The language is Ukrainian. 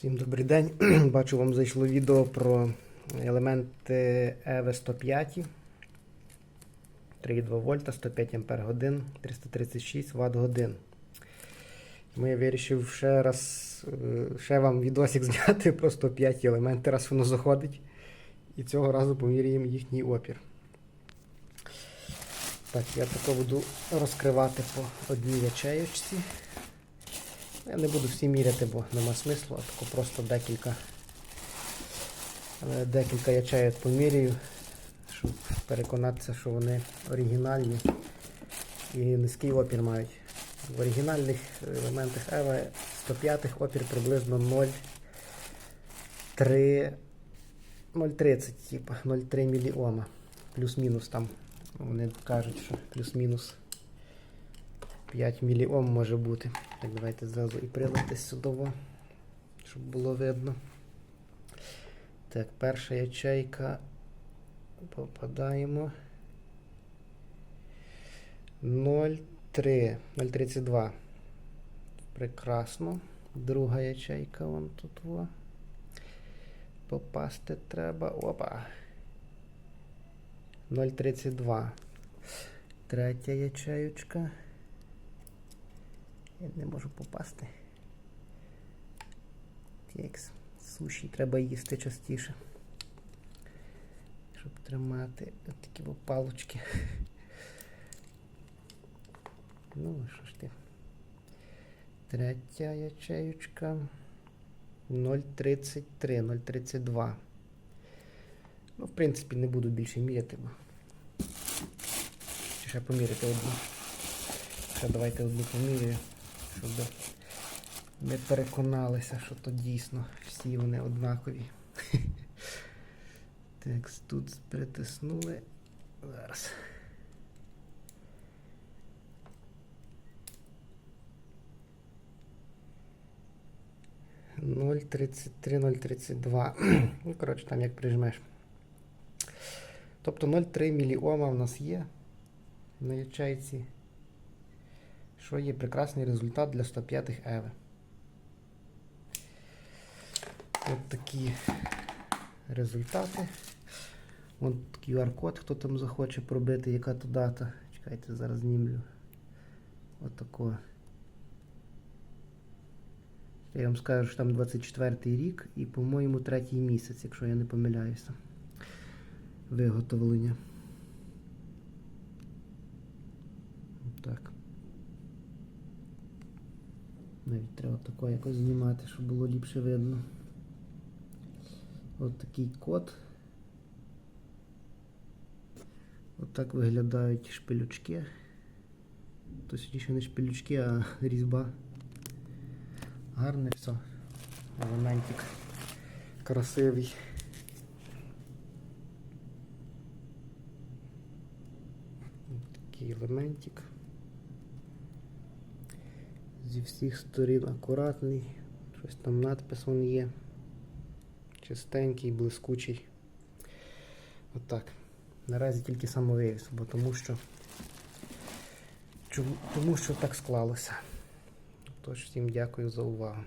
Всім добрий день. Бачу, вам зайшло відео про елементи EV 105, 3,2 вольта, 105 ампер годин, 336 Вт годин. Тому я вирішив ще раз е, ще вам відосик зняти про 105 елементи, раз воно заходить. І цього разу поміряємо їхній опір. Так, я тако буду розкривати по одній ячеючці. Я не буду всі міряти, бо нема смислу, а тако просто декілька е, декілька ячеїв поміряю, щоб переконатися, що вони оригінальні і низький опір мають. В оригінальних елементах EVA 105 опір приблизно 0,3 0,30, типа 0,3 мОма. Плюс-мінус там. Вони кажуть, що плюс-мінус 5 мільйом може бути. Так, давайте зразу і прилити сюди, щоб було видно. Так, перша ячейка. Попадаємо. 0,3. 0,32. Прекрасно. Друга ячейка вон тут. Во. Попасти треба. Опа. 0,32. Третя ячеючка. Я не можу попасти. Текс. Суші треба їсти частіше. Щоб тримати такі палочки. Ну, що ж ти. Третя ячеючка. 0,33, 0,32. Ну, в принципі, не буду більше міряти, бо. Ще поміряти одну. Ще давайте одну поміряю, щоб ми переконалися, що то дійсно всі вони однакові. Так, тут притиснули. Зараз. Ноль тридцять три, ноль тридцять два. Ну, коротше, там як прижмеш. Тобто 0,3 міліома в нас є на ячейці що є прекрасний результат для 105 Еви. От такі результати. От QR-код, хто там захоче пробити, яка то дата. Чекайте, зараз знімлю. От такого. Я вам скажу, що там 24 рік і, по-моєму, третій місяць, якщо я не помиляюся. Виготовлення. Так. Навіть треба тако якось знімати, щоб було ліпше видно. От такий код. От так виглядають шпилючки. То сьогодні ще не шпилючки, а різьба. Гарне все. Елементик красивий. Такий елементик зі всіх сторін акуратний. Щось там надпис он є. Чистенький, блискучий. Отак. Наразі тільки самовивіз, бо тому що тому що так склалося. Тож всім дякую за увагу.